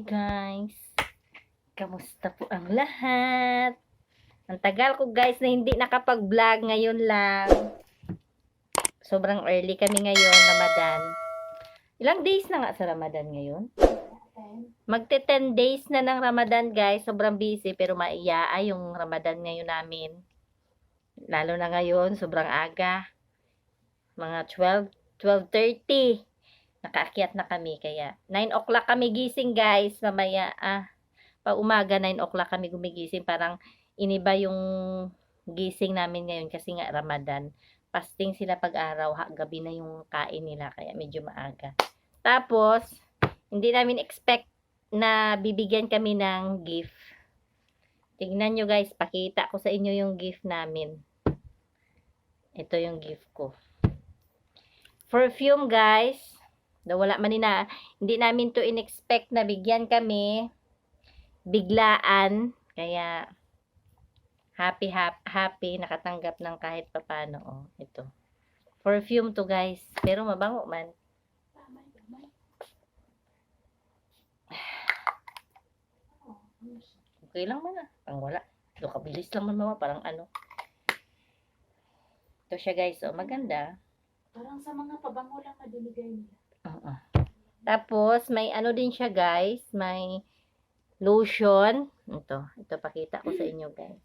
Guys! Kamusta po ang lahat? Ang tagal ko guys na hindi nakapag-vlog ngayon lang. Sobrang early kami ngayon, Ramadan. Ilang days na nga sa Ramadan ngayon? Magte 10 days na ng Ramadan guys. Sobrang busy pero maiyaa yung Ramadan ngayon namin. Lalo na ngayon, sobrang aga. Mga 12, 12.30 nakaakyat na kami kaya 9 o'clock kami gising guys. Mamaya ah pa umaga 9 o'clock kami gumigising. Parang iniba yung gising namin ngayon kasi nga Ramadan. Fasting sila pag-araw ha, gabi na yung kain nila kaya medyo maaga. Tapos hindi namin expect na bibigyan kami ng gift. Tignan nyo guys pakita ko sa inyo yung gift namin. Ito yung gift ko. Perfume guys wala man na hindi namin to inexpect na bigyan kami biglaan. Kaya happy happy, happy nakatanggap ng kahit papano. Oh ito. Perfume to guys. Pero mabango man. Okay lang man ah. Pang wala. Do kabilis lang man mama. Parang ano. Ito siya guys. Oh maganda. Parang sa mga pabango lang na binigay nila. Tapos, may ano din siya, guys. May lotion. Ito. Ito, pakita ko sa inyo, guys.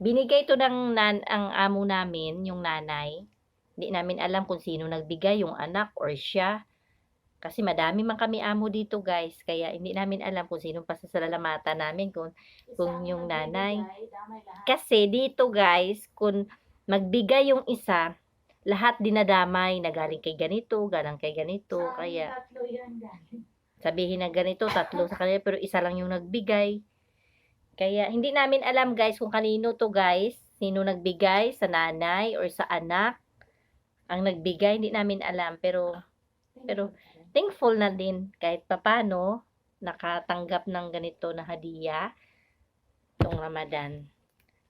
Binigay to ng nan ang amo namin, yung nanay. Hindi namin alam kung sino nagbigay, yung anak or siya. Kasi madami man kami amo dito, guys. Kaya hindi namin alam kung sino pa sa salalamata namin. Kung, Kung yung nanay. kasi dito, guys, kung magbigay yung isa, lahat dinadamay na galing kay ganito, galing kay ganito. Sa amin, Kaya, tatlo yan galing. sabihin na ganito, tatlo sa kanila, pero isa lang yung nagbigay. Kaya, hindi namin alam guys kung kanino to guys, sino nagbigay, sa nanay or sa anak, ang nagbigay, hindi namin alam, pero Pero- thankful na din kahit papano, nakatanggap ng ganito na hadiah, itong Ramadan.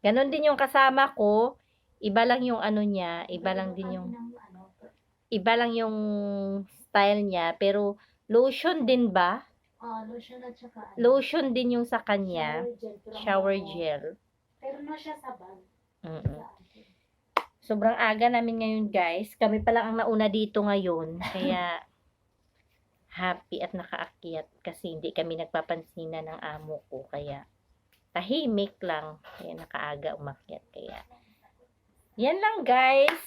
Ganon din yung kasama ko, iba lang yung ano niya, iba lang din yung, iba lang yung style niya, pero lotion din ba? ah, lotion at saka ano, Lotion din yung sa kanya, shower gel. pero no siya sa bag. Mm-mm. Sobrang aga namin ngayon, guys. Kami pa lang ang nauna dito ngayon. Kaya, happy at nakaakyat kasi hindi kami nagpapansinan ng amo ko. Kaya, tahimik lang. Kaya nakaaga umakyat. Kaya, yan lang, guys.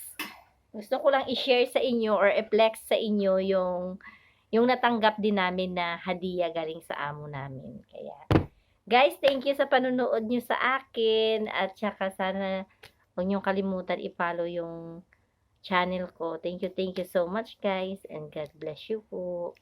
Gusto ko lang i-share sa inyo or i-flex sa inyo yung yung natanggap din namin na hadiah galing sa amo namin. Kaya, guys, thank you sa panonood nyo sa akin. At saka sana Huwag niyong kalimutan i-follow yung channel ko. Thank you, thank you so much guys. And God bless you po.